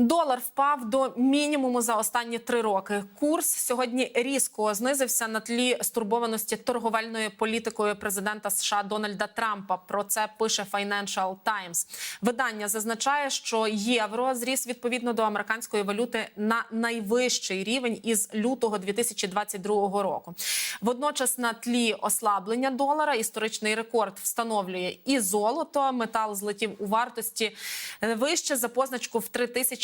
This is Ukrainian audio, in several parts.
Долар впав до мінімуму за останні три роки. Курс сьогодні різко знизився на тлі стурбованості торговельною політикою президента США Дональда Трампа. Про це пише Financial Times. Видання зазначає, що євро зріс відповідно до американської валюти на найвищий рівень із лютого 2022 року. Водночас, на тлі ослаблення долара, історичний рекорд встановлює і золото. Метал злетів у вартості вище за позначку в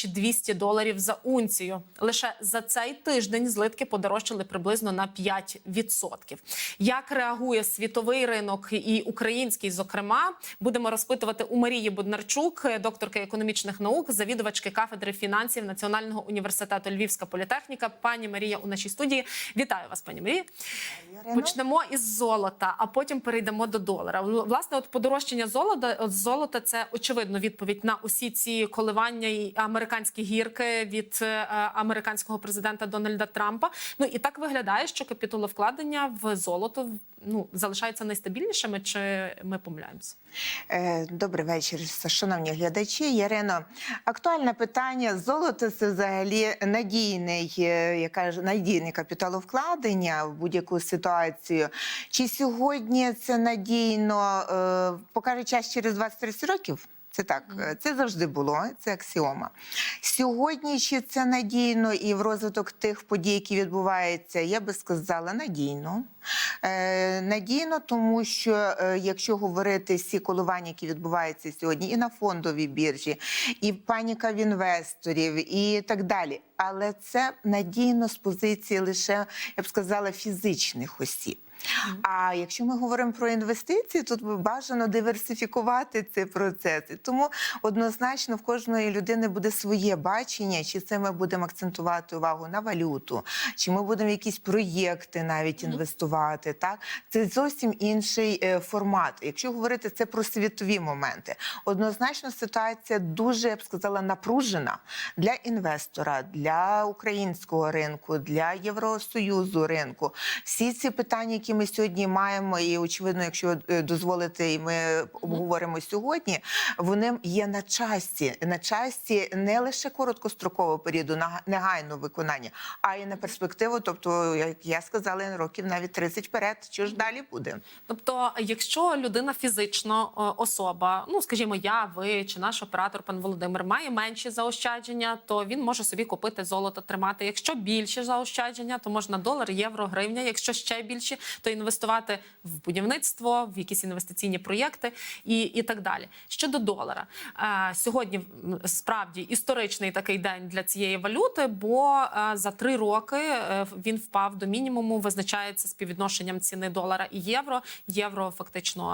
3200 доларів за унцію. Лише за цей тиждень злитки подорожчали приблизно на 5%. Як реагує світовий ринок і український, зокрема, будемо розпитувати у Марії Буднарчук, докторки економічних наук, завідувачки кафедри фінансів Національного університету Львівська політехніка. Пані Марія у нашій студії. Вітаю вас, пані Марія. Почнемо із золота, а потім перейдемо до долара. Власне, от подорожчання золота, от золота це очевидно відповідь на усі ці коливання і американські гірки від е, американського президента Дональда Трампа. Ну і так виглядає, що капіталовкладення в золото ну залишаються найстабільнішими, чи ми помиляємося? Е, Добрий вечір, шановні глядачі. Ярино, актуальне питання. Золото це взагалі надійний, е, яка ж надійне капіталовкладення в будь-яку ситуацію. Чи сьогодні це надійно покаже час через 20-30 років? Це так, е, це завжди було, це аксіома. Сьогодні чи це надійно і в розвиток тих подій, які відбуваються, я би сказала надійно. Е, надійно, тому що е, якщо говорити всі коливання, які відбуваються сьогодні, і на фондовій біржі, і паніка в інвесторів, і так далі. Але це надійно з позиції лише, я б сказала, фізичних осіб. А якщо ми говоримо про інвестиції, тут бажано диверсифікувати ці процеси. Тому однозначно в кожної людини буде своє бачення, чи це ми будемо акцентувати увагу на валюту, чи ми будемо якісь проєкти навіть інвестувати. Так це зовсім інший е, формат. Якщо говорити це про світові моменти, однозначно ситуація дуже я б сказала напружена для інвестора, для українського ринку, для Євросоюзу ринку. Всі ці питання, які ми сьогодні маємо, і очевидно, якщо е, дозволите, і ми обговоримо сьогодні, вони є на часі, на часі не лише короткострокового періоду, на негайного виконання, а й на перспективу. Тобто, як я сказала, років навіть 30 вперед. Що ж далі буде? Тобто, якщо людина фізично е, особа, ну скажімо, я, ви чи наш оператор, пан Володимир, має менші заощадження, то він може собі купити золото, тримати. Якщо більші заощадження, то можна долар, євро, гривня. Якщо ще більші, то інвестувати в будівництво, в якісь інвестиційні проєкти і, і так далі. Щодо долара, е, сьогодні справді історичний такий день для цієї валюти, бо е, за три роки е, він впав до мінімуму. Визначається співвідношенням ціни долара і євро. Євро фактично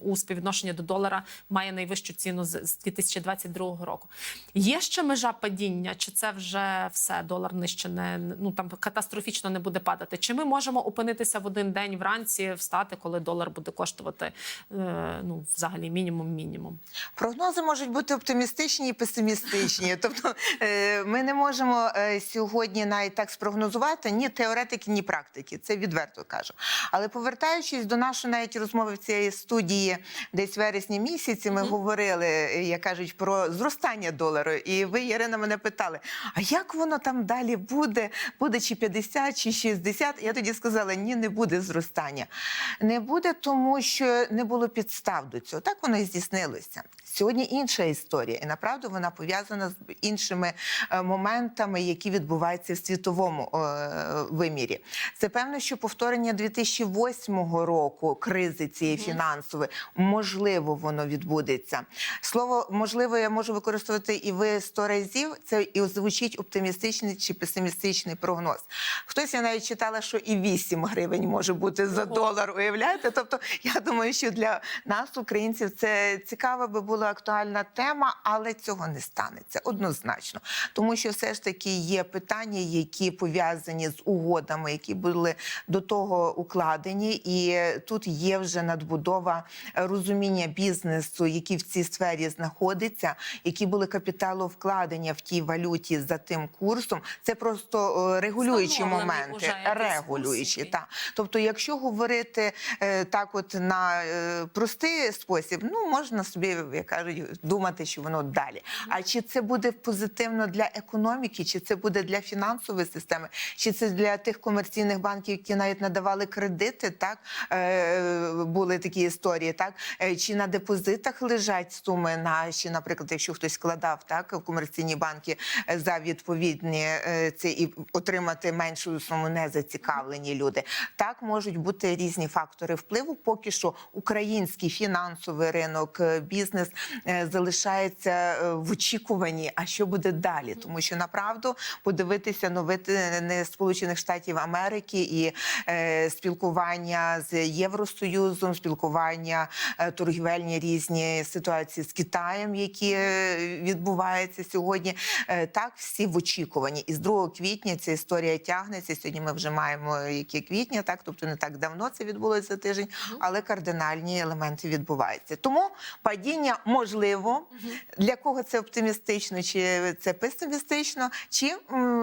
у співвідношенні до долара має найвищу ціну з 2022 року. Є ще межа падіння, чи це вже все долар нижче не ну там катастрофічно не буде падати? Чи ми можемо опинитися в один день вранці, встати, коли долар буде коштувати е, ну взагалі мінімум мінімум? Прогнози можуть бути оптимістичні і песимістичні. Тобто е, ми не можемо е, сьогодні навіть так спрогнозувати ні теоретики, ні практики. Це відверто кажу. Але повертаючись до нашої навіть розмови в цієї студії, десь вересні місяці, ми говорили, як кажуть, про зростання долару. І ви, Ірина, мене питали: а як воно там далі буде? Буде чи 50, чи 60? Я тоді сказала: ні, не буде зростання. Не буде, тому що не було підстав до цього. Так воно і здійснилося. Сьогодні інша історія, і направду вона пов'язана з іншими е, моментами, які відбуваються в світовому е, вимірі. Це певно, що повторення 2008 року кризи цієї фінансової можливо воно відбудеться. Слово можливо, я можу використовувати і ви сто разів. Це і звучить оптимістичний чи песимістичний прогноз. Хтось я навіть читала, що і 8 гривень може бути за долар. Уявляєте? Тобто, я думаю, що для нас, українців, це цікава би була актуальна тема, але цього не станеться однозначно, тому що все ж таки є питання, які пов'язані з угодами, які були до того укладені, і тут є вже надбудова розуміння бізнесу, який в цій сфері знаходиться, які були капіталовкладення в тій валюті за тим курсом. Це просто е, регулюючі моменти, регулюючі. Тобто Тобто, якщо говорити е, так, от на е, простий спосіб, ну можна собі, як кажуть, думати, що воно далі. А чи це буде позитивно для економіки, чи це буде для фінансової системи, чи це для тих комерційних банків, які навіть надавали кредити, так е, були такі історії, так Е, чи на депозитах лежать суми наші, наприклад, якщо хтось складав так в комерційні банки е, за відповідні це і отримати меншу суму не зацікавлені люди. Так можуть бути різні фактори впливу. Поки що український фінансовий ринок, бізнес залишається е, в очікуванні. А що буде далі? Тому що направду подивитися новини Сполучених Штатів Америки і е, спілкування з Євросоюзом, спілкування е, торгівельні різні ситуації з Китаєм, які е, відбуваються сьогодні. Е, так, всі в очікуванні. І з 2 квітня ця історія тягнеться. Сьогодні ми вже маємо яке квітня, так тобто не так давно це відбулося за тиждень, але кардинальні елементи відбуваються. Тому падіння можливо для кого це оптимістично, чи це песимістично, чи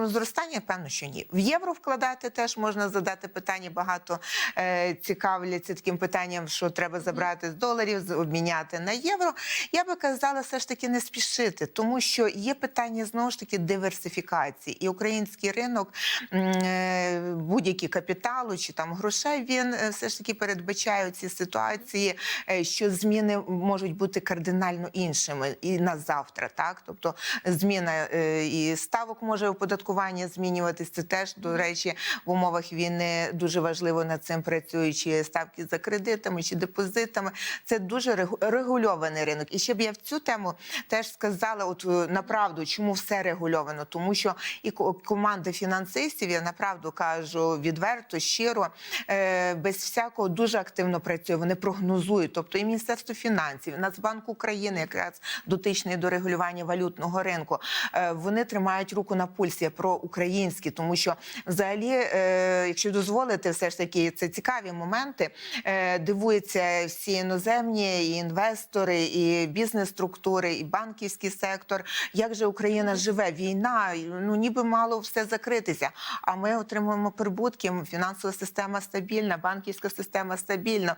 зростання, певно, що ні. В євро вкладати теж можна задати питання. Багато е, цікавляться таким питанням, що треба забрати з доларів, обміняти на євро. Я би казала, все ж таки не спішити, тому що є питання знову ж таки диверсифікації. І український ринок е, будь-які капіталу чи там грошей, він е, все ж таки передбачає ці ситуації, що зміни можуть бути кардинально іншими і на завтра. Так, тобто зміна е, і ставок може оподаткування змінюватися. Це теж до речі в умовах війни дуже важливо над цим працюючи ставки за кредитами чи депозитами. Це дуже регульований ринок. І ще б я в цю тему теж сказала: от е, направду, чому все регульовано? Тому що і ко- команда фінансистів, я направду кажу відверто, щиро, е, без всякого дуже активно працює. Вони прогнозують. Тобто і Міністерство фінансів, і Нацбанк України, якраз дотичний до регулювання валютного ринку, е, вони тримають руку на пульсі про українські, тому що взагалі, е, якщо дозволите, все ж таки це цікаві моменти. Е, Дивуються всі іноземні і інвестори, і бізнес-структури, і банківський сектор. Як же Україна живе? Війна, ну ніби мало все закритися. А ми отримуємо прибутки. Фінансова система стабільна, банківська система стабільна,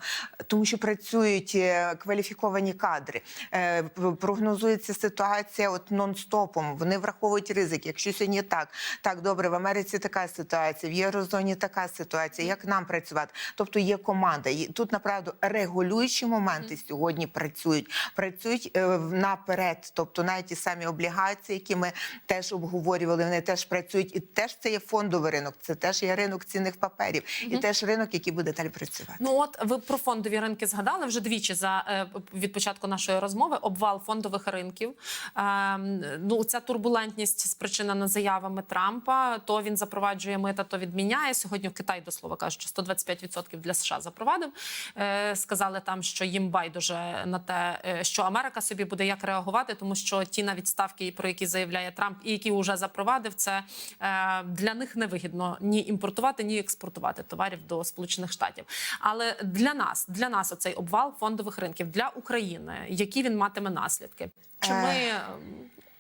тому що працюють кваліфіковані кадри. Е, Прогнозується ситуація от нон-стопом. Вони враховують ризик. Якщо сьогодні так, так добре, в Америці така ситуація, в Єврозоні така ситуація. Як нам працювати? Тобто є команда. І Тут направду регулюючі моменти сьогодні працюють, працюють е, наперед. Тобто навіть ті самі облігації, які ми теж обговорювали, вони теж працюють. І теж це є фондовий ринок, це теж є ринок цінних паперів, і теж ринок, який буде далі працювати. Ну от ви про фондові ринки згадали вже двічі за е, від початку нашої розмови. Обвал фондових ринків. Ем, ну ця турбулентність спричинена заявами Трампа. То він запроваджує мита, то відміняє. Сьогодні в Китай до слова кажуть, що 125% для США запровадив. Е, сказали там, що їм байдуже на те, е, що Америка собі буде як реагувати, тому що ті навіть ставки, про які заявляє Трамп, і які вже запровадив, це е, для них невигідно ні імпортувати, ні експортувати товарів до Сполучених Штатів. Але для нас, для нас, оцей обвал фондових ринків для України, які він матиме наслідки? Чи ми е,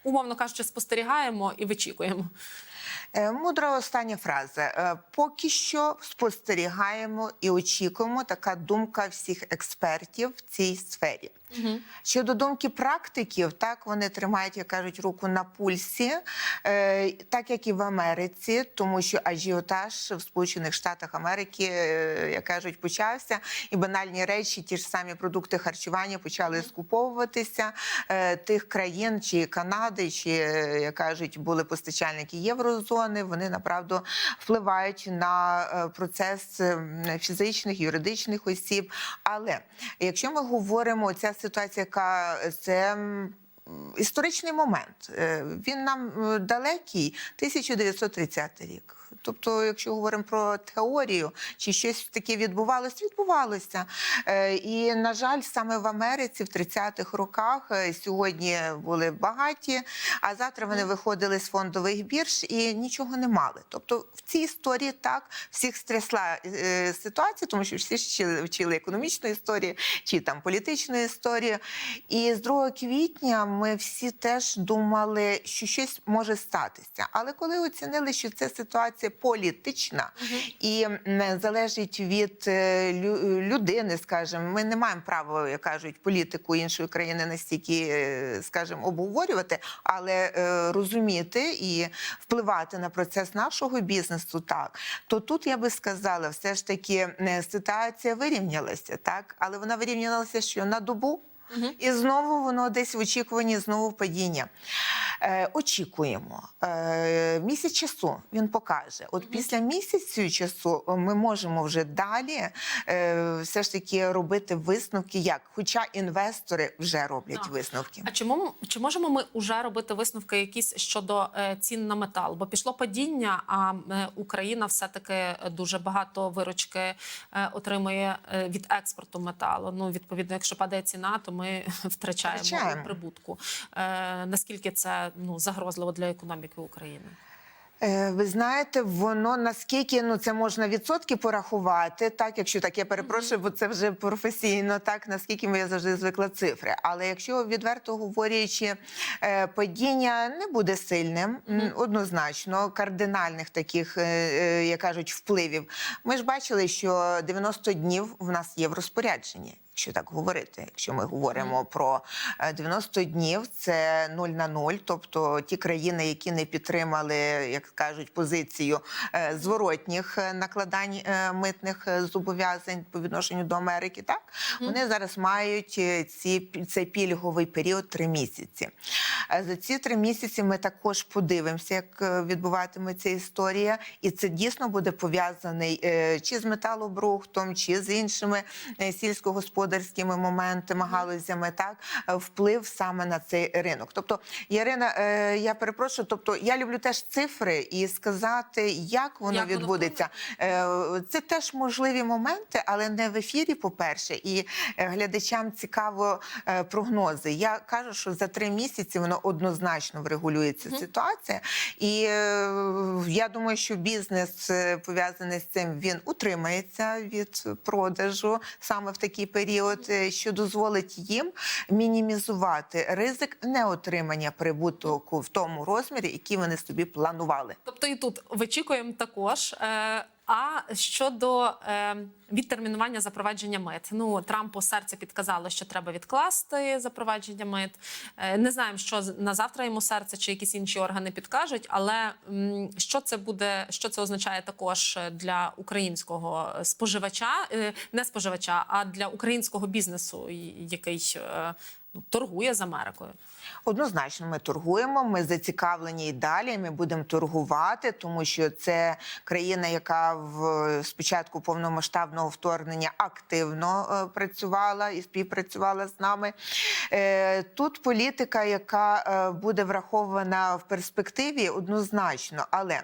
умовно кажучи, спостерігаємо і вичікуємо? Е, Мудра остання фраза. Е, Поки що спостерігаємо і очікуємо така думка всіх експертів в цій сфері. Щодо думки практиків, так вони тримають, як кажуть, руку на пульсі, е, так як і в Америці, тому що ажіотаж в Сполучених Штатах Америки, е, як кажуть, почався, і банальні речі, ті ж самі продукти харчування почали скуповуватися е, тих країн, чи Канади, чи е, як кажуть, були постачальники єврозони. Вони направду впливають на е, процес ем, фізичних, юридичних осіб. Але якщо ми говоримо, ця ситуація, яка це. Історичний момент. Е, Він нам е, далекий 1930 рік. Тобто, якщо говоримо про теорію, чи щось таке відбувалося, відбувалося. Е, І, на жаль, саме в Америці в 30-х роках е, сьогодні були багаті, а завтра вони виходили з фондових бірж і нічого не мали. Тобто в цій історії так всіх стрясла е, ситуація, тому що всі ж вчили, вчили економічну історію чи там політичну історію. І з 2 квітня ми всі теж думали, що щось може статися. Але коли оцінили, що це ситуація політична і м, залежить від е, лю- людини, скажімо, ми не маємо права, як кажуть, політику іншої країни настільки, е, скажімо, обговорювати, але е, розуміти і впливати на процес нашого бізнесу, так. То тут я би сказала, все ж таки ситуація вирівнялася, так, але вона вирівнялася що? На добу. І знову воно десь в очікуванні знову падіння. Е, очікуємо. Е, місяць часу він покаже. От після місяцю часу ми можемо вже далі е, все ж таки робити висновки, як. Хоча інвестори вже роблять Так. висновки. А мом- чи можемо ми вже робити висновки якісь щодо е, цін на метал? Бо пішло падіння, а е, Україна все-таки дуже багато виручки е, отримує е, від експорту металу. Ну, відповідно, якщо падає ціна, то ми втрачаємо, Втрачаємо. прибутку. Е, наскільки це ну, загрозливо для економіки України? Е, Ви знаєте, воно наскільки ну це можна відсотки порахувати, так якщо так я перепрошую, бо це вже професійно, так наскільки я завжди звикла цифри. Але якщо відверто говорячи, е, падіння не буде сильним, однозначно кардинальних таких, е, як кажуть, впливів. Ми ж бачили, що 90 днів в нас є в розпорядженні. Якщо так говорити, якщо ми говоримо про е, 90 днів, це 0 на 0, тобто ті країни, які не підтримали, як кажуть, позицію е, зворотніх е, накладань е, митних е, зобов'язань по відношенню до Америки, так? Вони зараз мають е, ці цей пільговий період три місяці. Е, За ці три місяці ми також подивимося, як е, відбуватиметься історія, і це дійсно буде пов'язаний е, чи з металобрухтом, чи з іншими е, сільськогосподарськими моментами, галузями, так е, вплив саме на цей ринок. Тобто, Ярина, е, я перепрошую, тобто я люблю теж цифри і сказати, як воно Як відбудеться. Е, Це теж можливі моменти, але не в ефірі, по-перше, і е, глядачам цікаво прогнози. Я кажу, що за три місяці воно однозначно врегулюється ситуація. І я думаю, що бізнес пов'язаний з цим він утримається від продажу саме в такий період, е, що дозволить їм мінімізувати ризик неотримання прибутку в тому розмірі, який вони собі планували. Тобто і тут вичікуємо також. Е, а щодо е, відтермінування запровадження мит, ну Трампу серце підказало, що треба відкласти запровадження мит. Е, не знаємо, що на завтра йому серце чи якісь інші органи підкажуть, але м, що це буде, що це означає також для українського споживача, е, не споживача, а для українського бізнесу, який е, ну, торгує з Америкою. Однозначно, ми торгуємо. Ми зацікавлені і далі. Ми будемо торгувати, тому що це країна, яка в спочатку повномасштабного вторгнення активно е, працювала і співпрацювала з нами. Е, тут політика, яка е, буде врахована в перспективі, однозначно. Але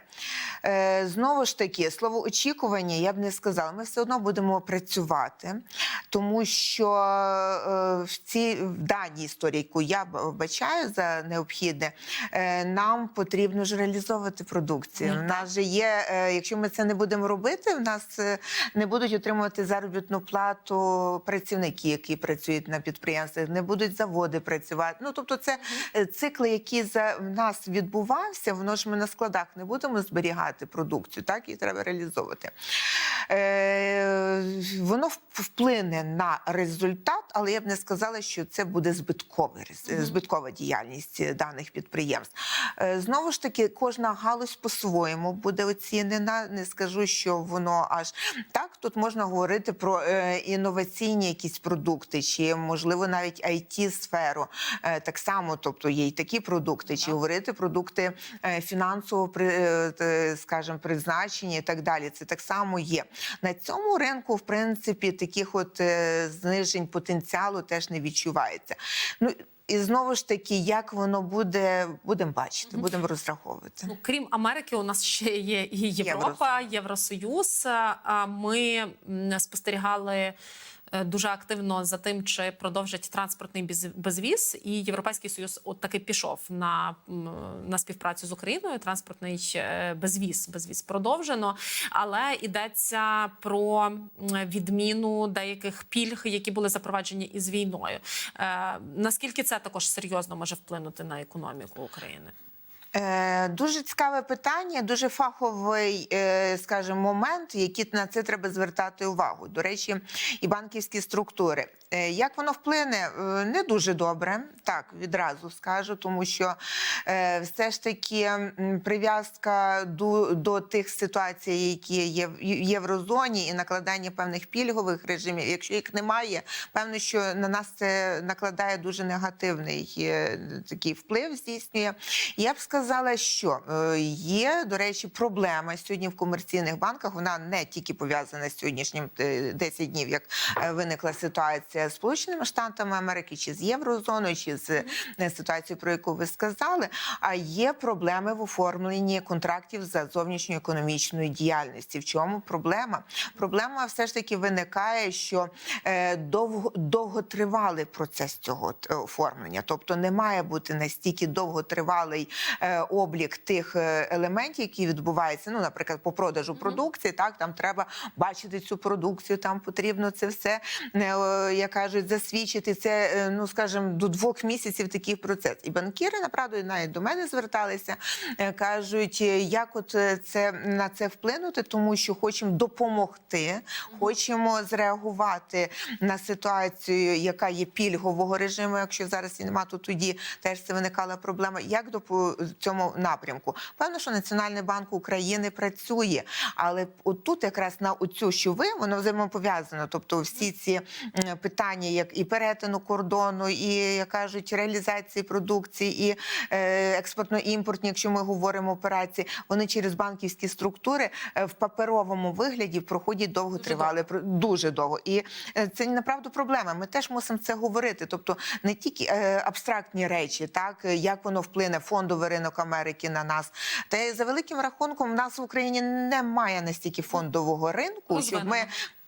знову ж таки, слово очікування я б не сказала. Ми все одно будемо працювати, тому що в цій в даній історії, яку я б- вбачаю за необхідне, е, нам потрібно ж реалізовувати продукцію. Ну, У нас же є, е, якщо ми це не будемо робити, в нас е, не будуть отримувати заробітну плату працівники, які працюють на підприємствах, не будуть заводи працювати. Ну тобто, це цикли, які за в нас відбувався, воно ж ми на складах не будемо зберігати продукцію, так і треба реалізовувати. Е, воно вплине на результат, але я б не сказала, що це буде збитковий рез- збиткова діяльність е, даних підприємств. Е, Знову ж таки, кожна галузь по-своєму буде оцінена. Не скажу, що воно аж так. Тут можна говорити про е, інноваційні якісь продукти, чи можливо навіть it сферу так само, тобто є й такі продукти, чи говорити продукти фінансового скажімо, призначення і так далі. Це так само є на цьому ринку. В принципі, таких от знижень потенціалу теж не відчувається. Ну і знову ж таки, як воно буде, будемо бачити, будемо розраховувати. Ну, крім Америки, у нас ще є і Європа, Євросоюз. А Ми спостерігали дуже активно за тим, чи продовжать транспортний безвіз, і Європейський Союз от таки пішов на, на співпрацю з Україною. Транспортний е, безвіз, безвіз продовжено, але йдеться про відміну деяких пільг, які були запроваджені із війною. Е, наскільки це також серйозно може вплинути на економіку України? Е, Дуже цікаве питання, дуже фаховий, е, скажімо, момент, який на це треба звертати увагу. До речі, і банківські структури. Е, Як воно вплине? Не дуже добре, так відразу скажу, тому що все ж таки прив'язка до, до тих ситуацій, які є в єврозоні, і накладання певних пільгових режимів. Якщо їх немає, певно, що на нас це накладає дуже негативний такий вплив, здійснює. Я б сказала, що е, є, до речі, проблема сьогодні в комерційних банках. Вона не тільки пов'язана з сьогоднішнім е, 10 днів, як е, виникла ситуація з Сполученими Штатами Америки, чи з єврозоною, чи з е, ситуацією, про яку ви сказали. А є проблеми в оформленні контрактів за зовнішньою економічною діяльністю. В чому проблема? Проблема все ж таки виникає, що е, довго довготривалий процес цього е, оформлення, тобто не має бути настільки довготривалий е, облік тих е, елементів, які відбуваються. Ну, наприклад, по продажу продукції, так там треба бачити цю продукцію, там потрібно це все е, як кажуть, засвідчити. Це е, ну скажімо, до двох місяців такий процес. І банкіри направду навіть до мене зверталися, кажуть, як от це на це вплинути, тому що хочемо допомогти, хочемо зреагувати на ситуацію, яка є пільгового режиму. Якщо зараз і нема, то тоді теж це виникала проблема. Як цьому напрямку? Певно, що Національний банк України працює, але отут якраз на оцю, що ви воно взаємопов'язано. Тобто, всі ці питання, як і перетину кордону, і як кажуть, реалізації продукції, і е, експортно-імпортні, якщо ми говоримо операції, вони через банківські структури е, в паперовому вигляді проходять довго тривали дуже довго. І е, це направду проблема. Ми теж мусимо це говорити. Тобто не тільки абстрактні речі, так як воно вплине фондовий ринок Америки на нас. Та за великим рахунком, в нас в Україні немає настільки фондового ринку, щоб ми.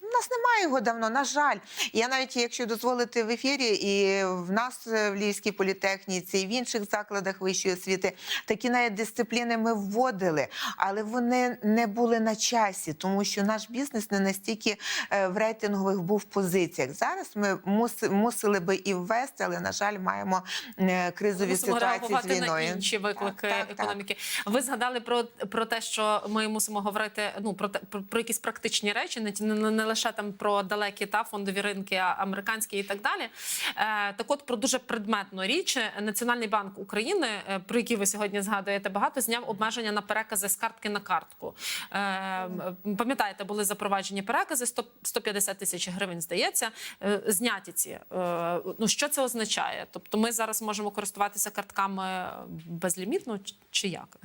У нас немає його давно, на жаль. Я навіть, якщо дозволити в ефірі, і в нас е, в Львівській політехніці, і в інших закладах вищої освіти такі навіть дисципліни ми вводили, але вони не були на часі, тому що наш бізнес не настільки е, в рейтингових був позиціях. Зараз ми мусили би і ввести, але на жаль, маємо е, кризові Мусимо ситуації з війною. на інші виклики Так, так, так. економіки. Ви згадали про, про те, що ми мусимо говорити ну про про, про якісь практичні речі, не, не, не лише там про далекі та фондові ринки, американські і так далі. Е, так, от про дуже предметну річ Національний банк України, е, про який ви сьогодні згадуєте багато, зняв обмеження на перекази з картки на картку. Е, пам'ятаєте, були запроваджені перекази 100, 150 тисяч гривень, здається, зняті ці. Ну що це означає? Тобто, ми зараз можемо користуватися картками безлімітно чи як?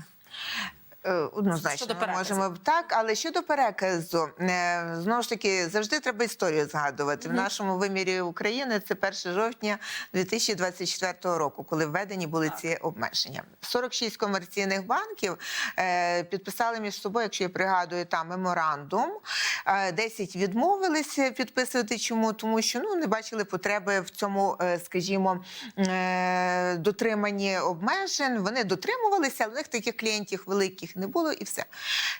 Е, Однозначно, Щодо ми можемо так, але щодо переказу, е, знову ж таки, завжди треба історію згадувати. В нашому вимірі України це 1 жовтня 2024 року, коли введені були ці обмеження. 46 комерційних банків е, підписали між собою, якщо я пригадую, там меморандум. Е, 10 відмовилися підписувати. Чому? Тому що ну не бачили потреби в цьому, скажімо, дотриманні обмежень. Вони дотримувалися, але в них таких клієнтів великих не було, і все.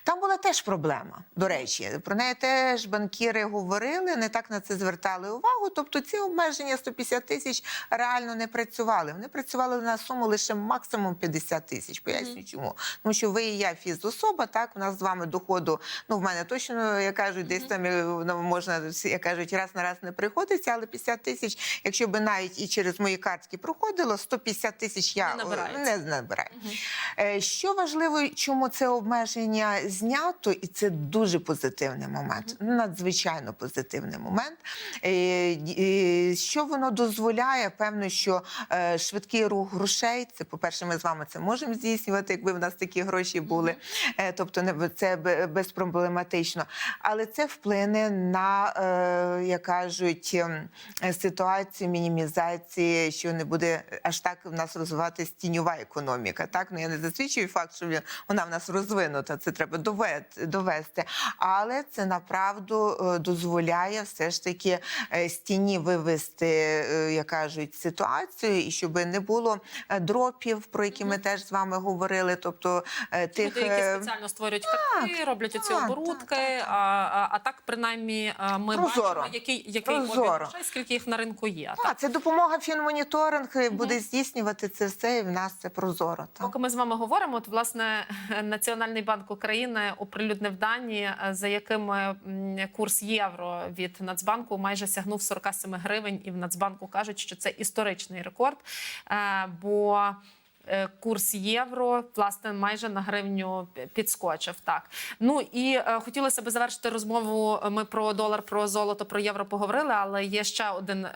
Там була теж проблема. До речі, про неї теж банкіри говорили, не так на це звертали увагу. Тобто ці обмеження 150 тисяч реально не працювали. Вони працювали на суму лише максимум 50 тисяч. Поясню, чому. Тому що ви і я фізособа, так у нас з вами доходу. Ну в мене точно як кажуть, десь там е, ну, можна як кажуть, раз на раз не приходиться, але 50 тисяч, якщо би навіть і через мої картки проходило, 150 тисяч я Не е, не набираю. Е, Що важливо, чому це обмеження знято, і це дуже позитивний момент, надзвичайно позитивний момент. Е, е, Що воно дозволяє? Певно, що е, швидкий рух грошей. Це, по-перше, ми з вами це можемо здійснювати, якби в нас такі гроші були. Тобто, це безпроблематично. Але це вплине на, як кажуть, ем, ситуацію мінімізації, що не буде аж так в нас розвиватися тіньова економіка. Так, ну я не засвідчую факт, що вона в нас нас розвинута. Це треба довести. Але це направду е, дозволяє все ж таки е, з тіні вивести, е, як кажуть, ситуацію, і щоб не було дропів, про які ми теж з вами говорили. Тобто тих Люди, які спеціально створюють картки, роблять оці так, оборудки. так, так, так. А, а, так, принаймні, ми Прозоро. бачимо, який, який грошей, скільки їх на ринку є. Так, це допомога фінмоніторинг буде здійснювати це все, і в нас це прозоро. Так. Поки ми з вами говоримо, от власне Національний банк України оприлюднив дані, е, за якими курс євро від Нацбанку майже сягнув 47 гривень, і в Нацбанку кажуть, що це історичний рекорд. е, Бо Курс євро власне майже на гривню підскочив. Так ну і е, хотілося б завершити розмову. Ми про долар, про золото, про євро поговорили. Але є ще один е,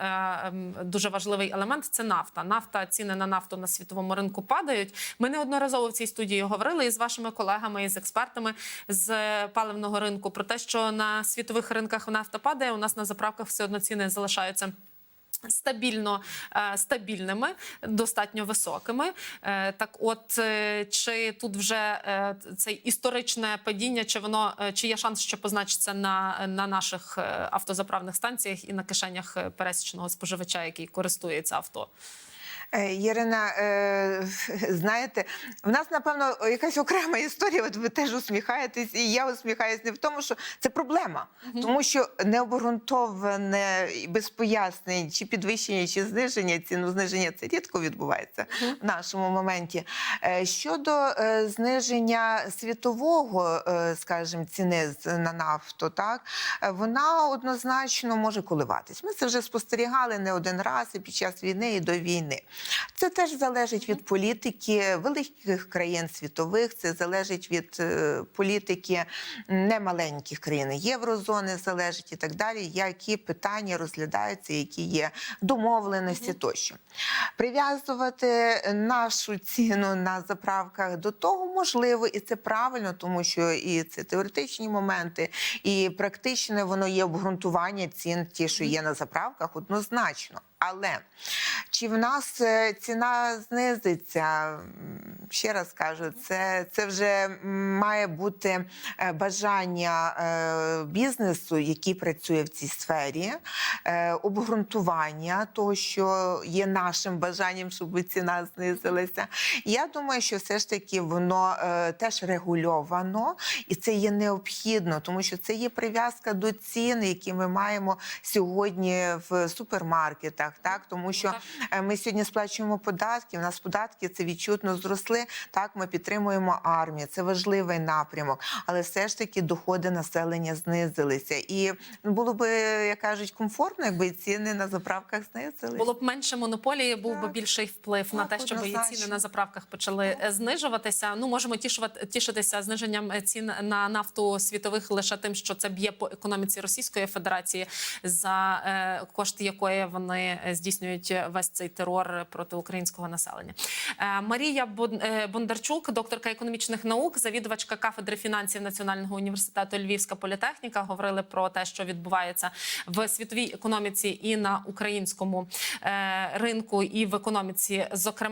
ем, дуже важливий елемент: це нафта. Нафта ціни на нафту на світовому ринку падають. Ми неодноразово в цій студії говорили із вашими колегами, і з експертами з паливного ринку про те, що на світових ринках нафта падає. У нас на заправках все одно ціни залишаються. Стабільно е, стабільними, достатньо високими. Е, Так, от е, чи тут вже це історичне падіння, чи воно чи є шанс, що позначиться на, на наших автозаправних станціях і на кишенях пересічного споживача, який користується авто? Е, Ірина, е, знаєте, в нас напевно якась окрема історія. От ви теж усміхаєтесь, і я усміхаюсь не в тому, що це проблема, тому що необґрунтоване без пояснень, чи підвищення, чи зниження ціну зниження це рідко відбувається в нашому моменті. Е, Щодо е, зниження світового, е, скажімо, ціни на нафту, так е, вона однозначно може коливатись. Ми це вже спостерігали не один раз і під час війни, і до війни. Це теж залежить від політики великих країн світових, це залежить від е, політики немаленьких країн єврозони, залежить і так далі, які питання розглядаються, які є домовленості тощо. Прив'язувати нашу ціну на заправках до того можливо, і це правильно, тому що і це теоретичні моменти, і практичне воно є обґрунтування цін, ті, що є на заправках, однозначно. Але чи в нас е, ціна знизиться? Ще раз кажу, це, це вже має бути е, бажання е, бізнесу, який працює в цій сфері, обґрунтування того, що є нашим бажанням, щоб ціна знизилася. Я думаю, що все ж таки воно теж регульовано, і це є необхідно, тому що це є прив'язка до цін, які ми маємо сьогодні в супермаркетах. Так, тому що е, ми сьогодні сплачуємо податки. У нас податки це відчутно зросли. Так, ми підтримуємо армію. Це важливий напрямок, але все ж таки доходи населення знизилися. І було би, як кажуть, комфортно, якби ціни на заправках знизилися. Було б менше монополії, був би більший вплив на те, щоб і ціни на заправках почали е, знижуватися. Ну можемо тішувати тішитися зниженням е, цін на нафту світових лише тим, що це б'є по економіці Російської Федерації, за е, кошти якої вони е, здійснюють весь цей терор проти українського населення. Е, Марія е, Бондарчук, докторка економічних наук, завідувачка кафедри фінансів Національного університету Львівська політехніка, говорили про те, що відбувається в світовій економіці і на українському е, ринку, і в економіці, зокрема.